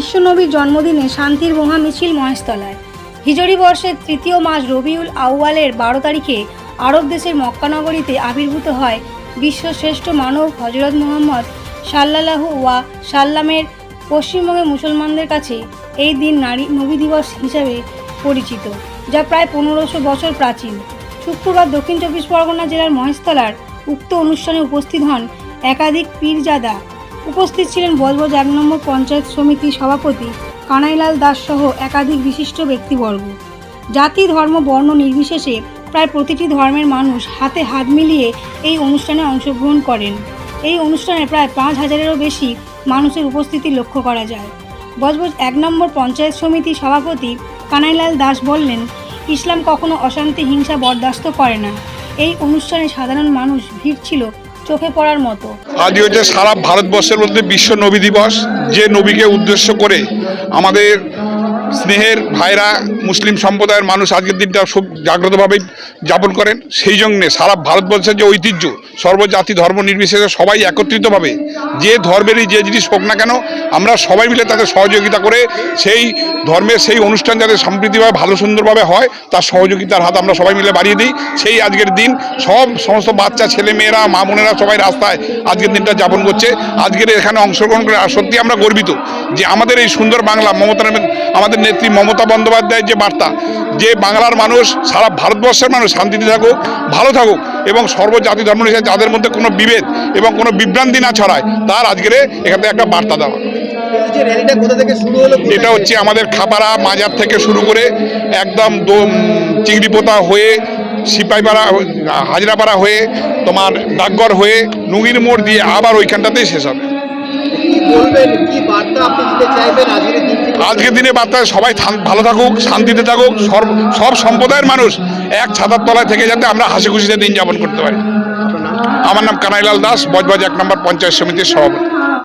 বিশ্বনবীর জন্মদিনে শান্তির মহা মিছিল মহেশতলায়। হিজরি বর্ষের তৃতীয় মাস রবিউল আউয়ালের বারো তারিখে আরব দেশের মক্কানগরীতে আবির্ভূত হয় বিশ্বশ্রেষ্ঠ মানব হজরত মোহাম্মদ সাল্লাল্লাহু ওয়া সাল্লামের পশ্চিমবঙ্গের মুসলমানদের কাছে এই দিন নারী নবী দিবস হিসাবে পরিচিত, যা প্রায় পনেরোশো বছর প্রাচীন। শুক্রবার দক্ষিণ চব্বিশ পরগনা জেলার মহেশতলার উক্ত অনুষ্ঠানে উপস্থিত হন একাধিক পীরজাদা উপস্থিত ছিলেন বজবজ এক নম্বর পঞ্চায়েত সমিতির সভাপতি কানাইলাল দাস সহ একাধিক বিশিষ্ট ব্যক্তিবর্গ। জাতি, ধর্ম, বর্ণ নির্বিশেষে প্রায় প্রতিটি ধর্মের মানুষ হাতে হাত মিলিয়ে এই অনুষ্ঠানে অংশগ্রহণ করেন। এই অনুষ্ঠানে প্রায় পাঁচ হাজারেরও বেশি মানুষের উপস্থিতি লক্ষ্য করা যায়। বজবজ এক নম্বর পঞ্চায়েত সমিতির সভাপতি কানাইলাল দাস বললেন, ইসলাম কখনো অশান্তি, হিংসা বরদাস্ত করে না। এই অনুষ্ঠানে সাধারণ মানুষ ভিড় ছিল চোখে পড়ার মতো। আজ হচ্ছে সারা ভারতবর্ষের মধ্যে বিশ্ব নবী দিবস। যে নবীকে উদ্দেশ্য করে আমাদের স্নেহের ভাইরা মুসলিম সম্প্রদায়ের মানুষ আজকের দিনটা খুব জাগ্রতভাবে যাপন করেন। সেই জন্যে সারা ভারতবর্ষের যে ঐতিহ্য, সর্বজাতি ধর্ম নির্বিশেষে সবাই একত্রিতভাবে যে ধর্মেরই যে জিনিস হোক না কেন, আমরা সবাই মিলে তাদের সহযোগিতা করে সেই ধর্মের সেই অনুষ্ঠান যাতে সম্প্রীতিভাবে ভালো সুন্দরভাবে হয়, তার সহযোগিতার হাত আমরা সবাই মিলে বাড়িয়ে দিই। সেই আজকের দিন সব সমস্ত বাচ্চা, ছেলে, মেয়েরা, মা বোনেরা সবাই রাস্তায় আজকের দিনটা যাপন করছে। আজকের এখানে অংশগ্রহণ করে সত্যি আমরা গর্বিত যে আমাদের এই সুন্দর বাংলা, মমতা আমাদের নেত্রী মমতা বন্দ্যোপাধ্যায়ের যে বার্তা, যে বাংলার মানুষ, সারা ভারতবর্ষের মানুষ শান্তিতে থাকুক, ভালো থাকুক এবং সর্বজাতি ধর্ম নিয়ে যাদের মধ্যে কোনো বিভেদ এবং কোনো বিভ্রান্তি না ছড়ায়, তার আজকের এখান একটা বার্তা দেওয়া। এটা হচ্ছে আমাদের খাপাড়া মাজার থেকে শুরু করে একদম চিংড়িপোতা হয়ে সিপাহীপাড়া হাজরাপাড়া হয়ে, তোমার ডাকঘর হয়ে, নুঙ্গির মোড় দিয়ে আবার ওইখানটাতেই শেষ হবে। বলবেন, কি বার্তা আপনি দিতে চাইবেন? আজকের আজকের দিনে বার্তায় সবাই ভালো থাকুক, শান্তিতে থাকুক সব সব সম্প্রদায়ের মানুষ এক ছাতার তলায় থেকে যাতে আমরা হাসি খুশিতে দিন যাপন করতে পারি। আমার নাম কানাইলাল দাস, বজবাজ এক নম্বর পঞ্চায়েত সমিতির সভাপতি।